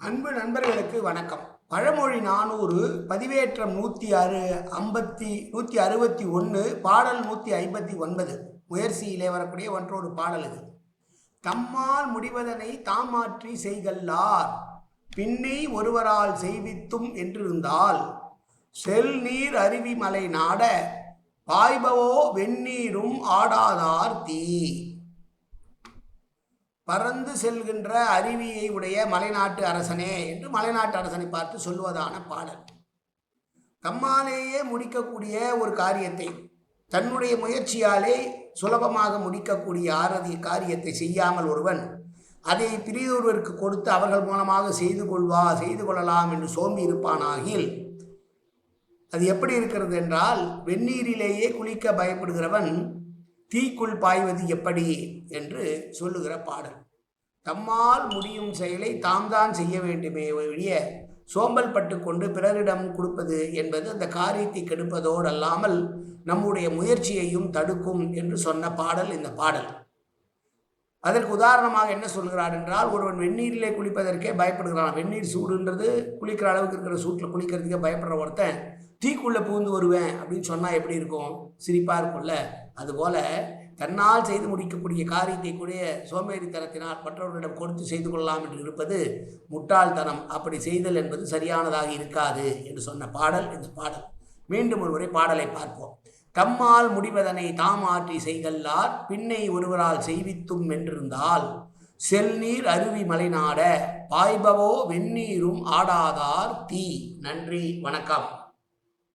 அன்பு நண்பர்களுக்கு வணக்கம். பழமொழி நானூறு பதிவேற்றம் நூற்றி அறு ஐம்பத்தி நூற்றி அறுபத்தி ஒன்று பாடல் நூற்றி ஐம்பத்தி ஒன்பது முயற்சியிலே வரக்கூடிய ஒன்றொரு பாடல் இது. தம்மால் முடிவதனை தாமாற்றி செய்கல்லார் பின்னை ஒருவரால் செய்வித்தும் என்றிருந்தால் செல் நீர் அருவி மலை நாட பாய்பவோ வெந்நீரும் ஆடாதார் தீ. பறந்து செல்கின்ற அருவியை உடைய மலைநாட்டு அரசனே என்று மலைநாட்டு அரசனை பார்த்து சொல்வதான பாடல். தம்மாலேயே முடிக்கக்கூடிய ஒரு காரியத்தை தன்னுடைய முயற்சியாலே சுலபமாக முடிக்கக்கூடிய ஆரதி காரியத்தை செய்யாமல் ஒருவன் அதை பிரிதொருவருக்கு கொடுத்து அவர்கள் மூலமாக செய்து கொள்வா செய்து கொள்ளலாம் என்று சோம்பி இருப்பானாகில் அது எப்படி இருக்கிறது என்றால் வெந்நீரிலேயே குளிக்க பயப்படுகிறவன் தீக்குள் பாய்வது எப்படி என்று சொல்லுகிற பாடல். தம்மால் முடியும் செயலை தாம் தான் செய்ய வேண்டுமே ஒழிய சோம்பல் பட்டு கொண்டு பிறரிடம் கொடுப்பது என்பது அந்த காரியத்தை கெடுப்பதோடு அல்லாமல் நம்முடைய முயற்சியையும் தடுக்கும் என்று சொன்ன பாடல் இந்த பாடல். அதற்கு உதாரணமாக என்ன சொல்கிறார் என்றால் ஒருவன் வெந்நீரிலே குளிப்பதற்கே பயப்படுகிறான். வெந்நீர் சூடுன்றது குளிக்கிற அளவுக்கு இருக்கிற சூட்டில் குளிக்கிறதுக்கே பயப்படுற ஒருத்தன் தீக்குள்ளே பூந்து வருவேன் அப்படின்னு சொன்னால் எப்படி இருக்கும்? சிரிப்பாக இருக்கும்ல? அதுபோல் தன்னால் செய்து முடிக்கக்கூடிய காரியத்தை கூட சோம்பேறித்தனத்தினால் மற்றவர்களிடம் கொடுத்து செய்து கொள்ளலாம் என்று இருப்பது முட்டாள்தனம். அப்படி செய்தல் என்பது சரியானதாக இருக்காது என்று சொன்ன பாடல் இந்த பாடல். மீண்டும் ஒருவரை பாடலை பார்ப்போம். தம்மால் முடிவதனை தாம் ஆற்றி செய்கல்லார் பின்னை ஒருவரால் செய்வித்தும் என்றிருந்தால் செல்நீர் அருவி மலைநாட பாய்பவோ வெந்நீரும் ஆடாதார் தீ. நன்றி வணக்கம்.